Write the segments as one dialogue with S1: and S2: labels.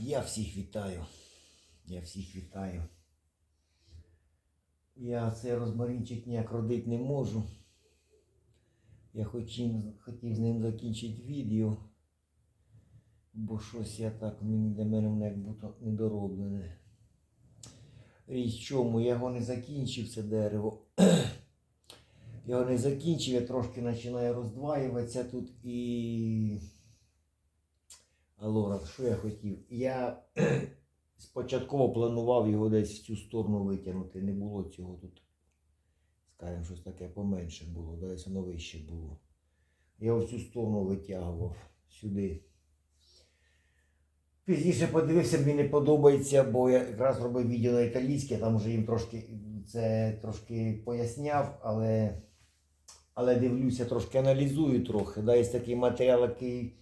S1: Я всіх вітаю. Я всіх вітаю. Я цей розмаринчик ніяк родити не можу. Я хотів, хотів з ним закінчити відео. Бо щось я так, мені для мене як будто недороблене. Річ чому, я його не закінчив, це дерево. Я його не закінчив, я трошки починаю роздваюватися тут і. Алора, що я хотів? Я спочатку планував його десь в цю сторону витягнути. Не було цього тут. Скажімо, щось таке поменше було, десь воно вище було. Я в цю сторону витягував сюди. Пізніше подивився, мені не подобається, бо я якраз робив відео на італійське, там вже їм трошки це трошки поясняв, але, але дивлюся, трошки аналізую трохи. Да, є такий матеріал, який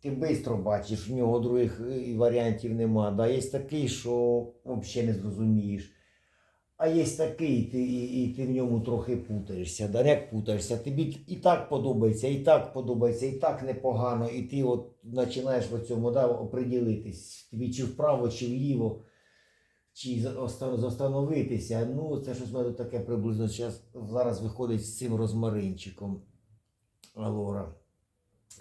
S1: ти швидко бачиш, в нього других е, варіантів нема. Да, є такий, що взагалі не зрозумієш. А є такий, ти, і, і ти в ньому трохи путаєшся. Да, як путаєшся, тобі і так подобається, і так подобається, і так непогано, і ти от починаєш в цьому да, оприділитись, тобі чи вправо, чи вліво, чи за- застановитися. Ну, це щось мене таке приблизно зараз, зараз виходить з цим розмаринчиком. Алора.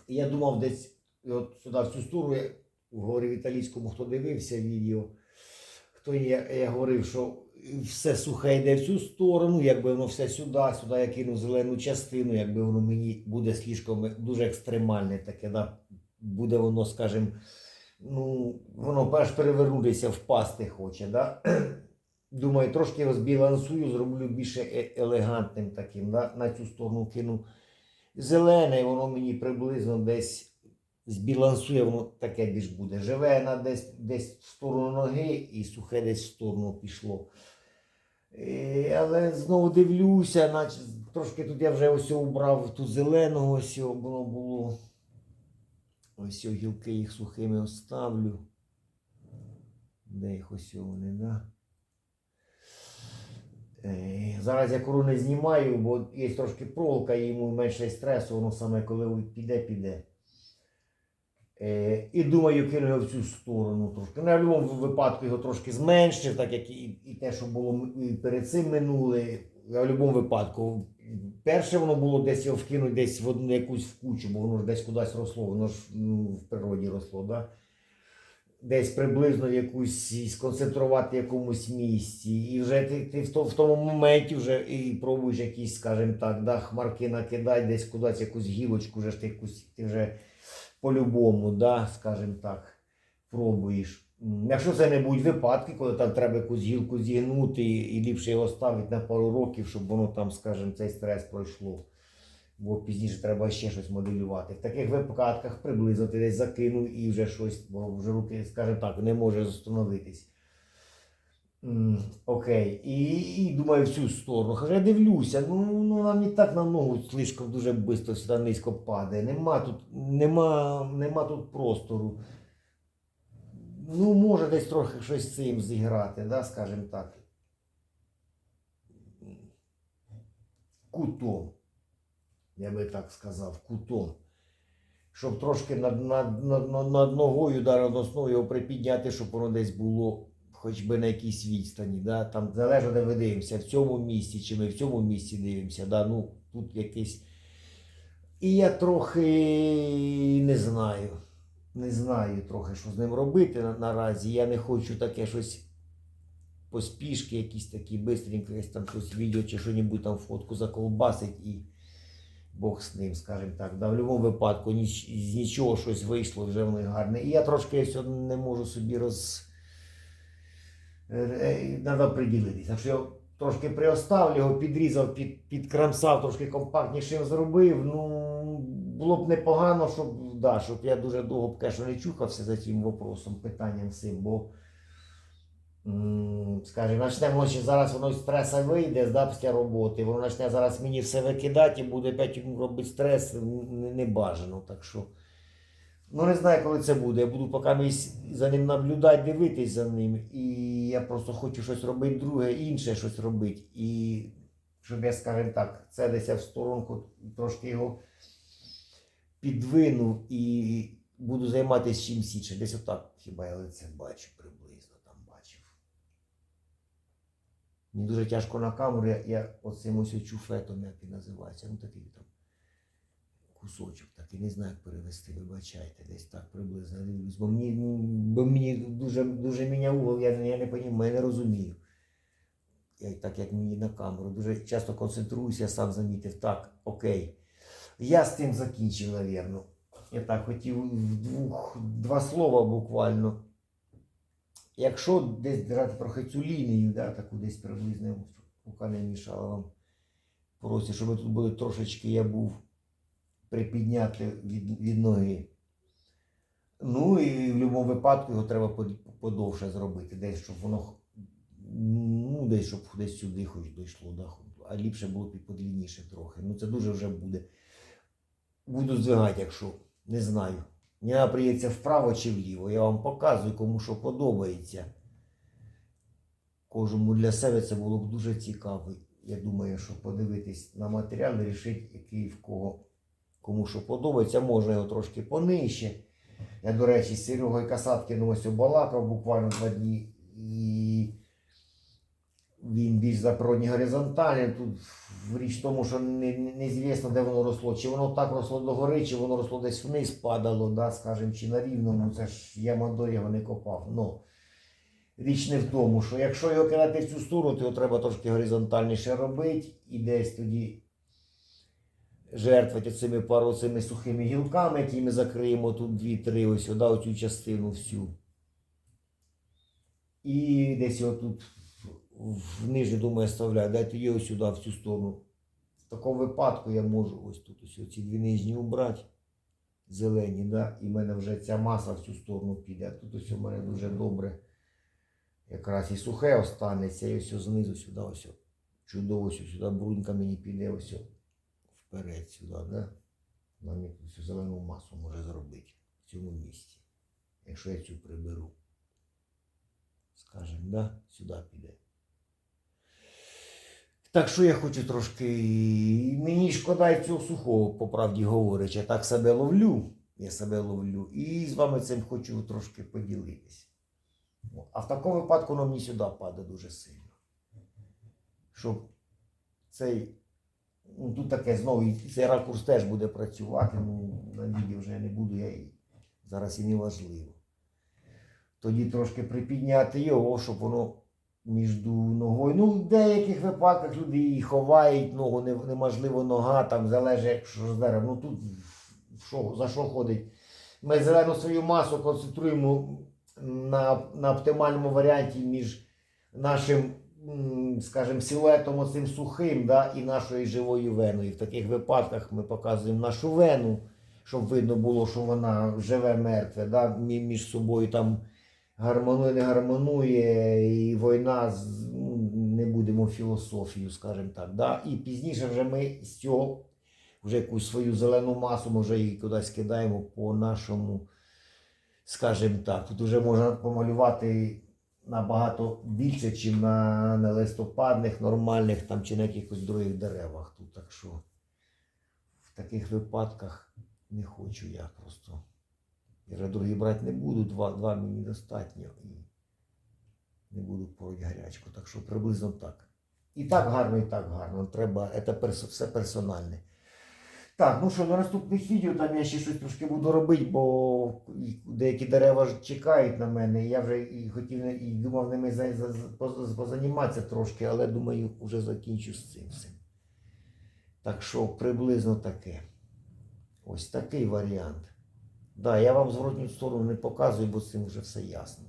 S1: Я думав десь і от сюди, в цю сторону, я говорив італійському, хто дивився відео, хто я, я говорив, що все сухе йде в цю сторону, якби воно все сюди, сюди я кину зелену частину, якби воно мені буде слишком дуже екстремальне таке, да? буде воно, скажімо, ну, воно перш перевернутися, впасти хоче. Да? Думаю, трошки його збалансую, зроблю більше е- елегантним таким. Да? На цю сторону кину зелене, і воно мені приблизно десь збалансує, воно таке більш буде. Живе на десь, десь в сторону ноги і сухе десь в сторону пішло. Е, Але знову дивлюся, наче трошки тут я вже ось убрав тут зеленого, ось воно було. Ось гілки їх сухими оставлю. Де їх ось вони, да? Е, Зараз я кору не знімаю, бо є трошки проволока, і йому менше стресу, воно саме коли піде, піде. Е, і думаю, кину його в цю сторону трошки. Ну, я в будь-якому випадку його трошки зменшив, так як і, і те, що було і перед цим минуле. В будь-якому випадку. Перше воно було десь його вкинути десь в одну якусь в кучу, бо воно ж десь кудись росло, воно ж ну, в природі росло. Да? Десь приблизно якусь сконцентрувати в якомусь місці. І вже ти, ти в, то, в тому моменті вже і пробуєш якісь, скажімо так, да, хмарки накидати, десь кудись якусь гілочку, вже ти, ти вже по-любому, да, скажімо так, пробуєш. Якщо це не будуть випадки, коли там треба якусь гілку зігнути і, ліпше його ставити на пару років, щоб воно там, скажімо, цей стрес пройшло. Бо пізніше треба ще щось моделювати. В таких випадках приблизно ти десь закинув і вже щось, бо вже руки, скажімо так, не може застановитись. Окей. І, і думаю в цю сторону. Хоча я дивлюся, ну, ну нам і так на ногу слишком дуже швидко сюди низько падає. Нема тут, нема, нема тут простору. Ну, може десь трохи щось з цим зіграти, да, скажімо так. Кутом. Я би так сказав, кутом. Щоб трошки над, над, над, над, ногою да, його припідняти, щоб воно десь було хоч би на якійсь відстані. Да? Там залежно, де ми дивимося, в цьому місці чи ми в цьому місці дивимося. Да? Ну, тут якийсь. І я трохи не знаю. Не знаю трохи, що з ним робити на- наразі. Я не хочу таке щось поспішки, якісь такі бистренько, якесь там щось відео чи що-небудь там фотку заколбасить і Бог з ним, скажімо так. Да, в будь-якому випадку ніч, з нічого щось вийшло вже в гарне. І я трошки все не можу собі роз. Треба приділитися. Якщо я трошки приоставлю, його підрізав, під, підкрамсав, трошки компактнішим зробив. Ну, було б непогано, щоб, да, щоб я дуже довго б конечно, не чухався за цим вопросом, питанням цим, бо. Скажімо, почне воно ще зараз воно з стреса вийде, з після роботи. Воно почне зараз мені все викидати і буде опять робити стрес, не бажано. Так що. Ну, не знаю, коли це буде. Я буду поки за ним наблюдати, дивитись за ним. І я просто хочу щось робити друге, інше щось робити. І щоб я, скажімо так, це десь я в сторонку трошки його підвинув і буду займатися чим січе. Десь отак хіба я лице бачу приблизно там бачив. Мені дуже тяжко на камеру, я, я оцим ось чуфетом, як він називається, ну такий там кусочок такий, не знаю, як перевести, вибачайте, десь так приблизно дивлюсь. Бо мені, ну, бо мені дуже, дуже міня угол, я, я не розумію, я не розумію. Я, так як мені на камеру. Дуже часто концентруюся, я сам замітив. Так, окей. Я з тим закінчив, напевно. Я так хотів в двох, два слова буквально. Якщо десь брати трохи цю лінію, да, таку десь приблизно, рука не мішала вам. Просять, щоб тут були трошечки я був припідняти від, від ноги. Ну і в будь-якому випадку його треба подовше зробити, десь, щоб воно ну, десь, щоб десь сюди хоч дійшло. Да? А ліпше було б подлінніше трохи. Ну це дуже вже буде. Буду здвигати, якщо не знаю. Мені треба вправо чи вліво. Я вам показую, кому що подобається. Кожному для себе це було б дуже цікаво. Я думаю, що подивитись на матеріал і рішити, який в кого кому що подобається, можна його трошки понижче. Я, до речі, з Серегою Касаткіним ось балакав буквально два дні. І він більш запородній горизонталі. Тут річ в тому, що не, не- де воно росло. Чи воно так росло догори, чи воно росло десь вниз падало, да, скажімо, чи на рівному. Це ж я Мадор його не копав. Ну, річ не в тому, що якщо його кидати в цю сторону, то його треба трошки горизонтальніше робити і десь тоді жертвувати цими пару цими сухими гілками, які ми закриємо тут дві-три, ось сюди, оцю частину всю. І десь його тут в думаю, оставляю. Дайте його сюди, в цю сторону. В такому випадку я можу ось тут ось ці дві нижні убрати. Зелені, да? і в мене вже ця маса в цю сторону піде. Тут ось у мене дуже добре. Якраз і сухе останеться, і ось знизу сюди, ось. Чудово, сюди брунька мені піде ось вперед сюди, да? Нам якусь зелену масу може зробити в цьому місці. Якщо я цю приберу. Скажем, да? Сюди піде. Так що я хочу трошки. Мені шкода й цього сухого, по правді говорячи, я так себе ловлю. Я себе ловлю. І з вами цим хочу трошки поділитись. А в такому випадку воно мені сюди падає дуже сильно. Щоб цей. Ну, тут таке знову цей ракурс теж буде працювати. Ну, на відео вже не буду, я і зараз і не важливо. Тоді трошки припідняти його, щоб воно між ногою. Ну, в деяких випадках люди її ховають, ногу неможливо нога, там залежить, якщо з дерева. Ну тут що, за що ходить? Ми зелену свою масу концентруємо на, на оптимальному варіанті між нашим, м, скажімо, силуетом оцим сухим да, і нашою живою веною. В таких випадках ми показуємо нашу вену, щоб видно було, що вона живе мертве, да, між собою там гармонує, не гармонує, і війна ну, не будемо філософію, скажімо так. Да? І пізніше вже ми з цього вже якусь свою зелену масу, ми вже її кудись кидаємо по нашому, скажімо так. Тут вже можна помалювати набагато більше, ніж на, листопадних, нормальних там, чи на якихось других деревах. Тут, так що в таких випадках не хочу я просто. Я другі брати не буду, два, два мені достатньо і не буду пороть гарячку. Так що приблизно так. І так гарно, і так гарно. Треба, це все персональне. Так, ну що, на наступних відео там я ще щось трошки буду робити, бо деякі дерева чекають на мене. Я вже і хотів і думав ними за, за, за, позаніматися трошки, але думаю, вже закінчу з цим всім. Так що приблизно таке. Ось такий варіант. Да, я вам зворотню сторону не показую, бо цим вже все ясно.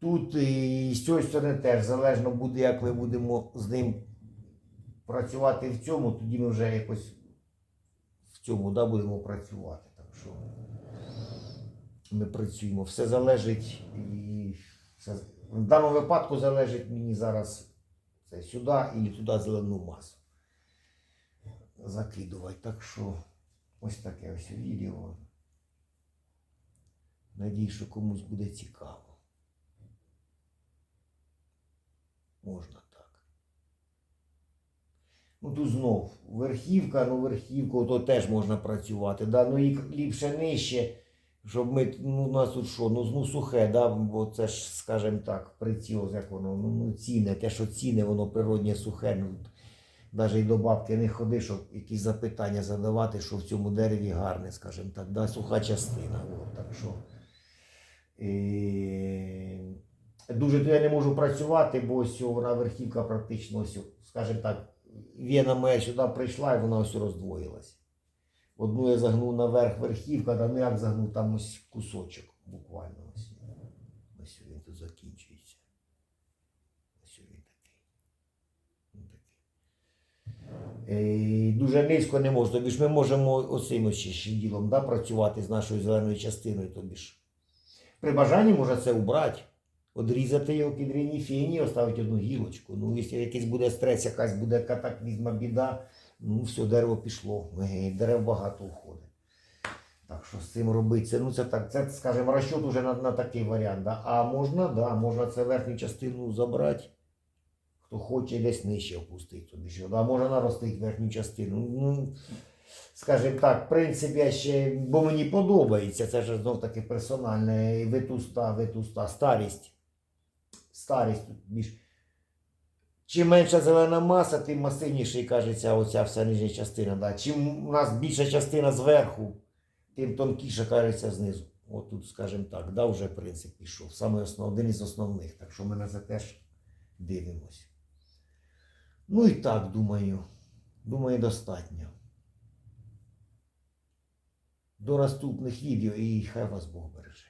S1: Тут і з цієї сторони теж залежно буде, як ми будемо з ним працювати в цьому, тоді ми вже якось цьому да, будемо працювати. Так що ми працюємо. Все залежить і все, в даному випадку залежить мені зараз це сюди і туди зелену масу закидувати. Так що ось таке ось відео. Надію, що комусь буде цікаво. Можна. Ну, тут знов верхівка, ну верхівку то теж можна працювати. Да? Ну і ліпше нижче, щоб ми, ну у нас тут що, ну, ну сухе, да? бо це ж, скажімо так, приціоз, як воно, ну, ну ціни, те, що ціни, воно природнє сухе. Ну, навіть і до бабки не ходи, щоб якісь запитання задавати, що в цьому дереві гарне, скажімо так, да? суха частина. От, так що. І... Дуже то я не можу працювати, бо ось вона верхівка практично ось, скажімо так, вена моя сюди прийшла і вона ось роздвоїлась. Одну я загнув наверх верхівка, та ну як загнув там ось кусочок буквально. Ось, ось він тут закінчується. Ось він такий. Він такий. Е, Дуже низько не можна. Тобі ж ми можемо оцим ще ділом да, працювати з нашою зеленою частиною. Тобі ж. При бажанні можна це убрати. Одрізати його під рівні фіні, оставити одну гілочку. Ну, якщо якийсь буде стрес, якась буде катаклізма, біда, ну все, дерево пішло. Дерев багато входить. Так що з цим робиться? Ну, це так, це, скажімо, розчет уже на, на такий варіант. Да? А можна, да, можна це верхню частину забрати. Хто хоче, десь нижче опустити тобі що. Да? Можна наростити верхню частину. Ну, скажімо так, в принципі, я ще, бо мені подобається, це ж знов таки персональне, ветуста, ветуста, старість. Старість тут. Чим менша зелена маса, тим масивніший, кажеться, оця вся нижня частина. Да. Чим у нас більша частина зверху, тим тонкіше кажеться знизу. От тут, скажімо так, да, вже принцип пішов. Саме основ, один із основних. Так що ми на це теж дивимось. Ну і так, думаю. Думаю, достатньо. До наступних відео і хай вас Бог береже.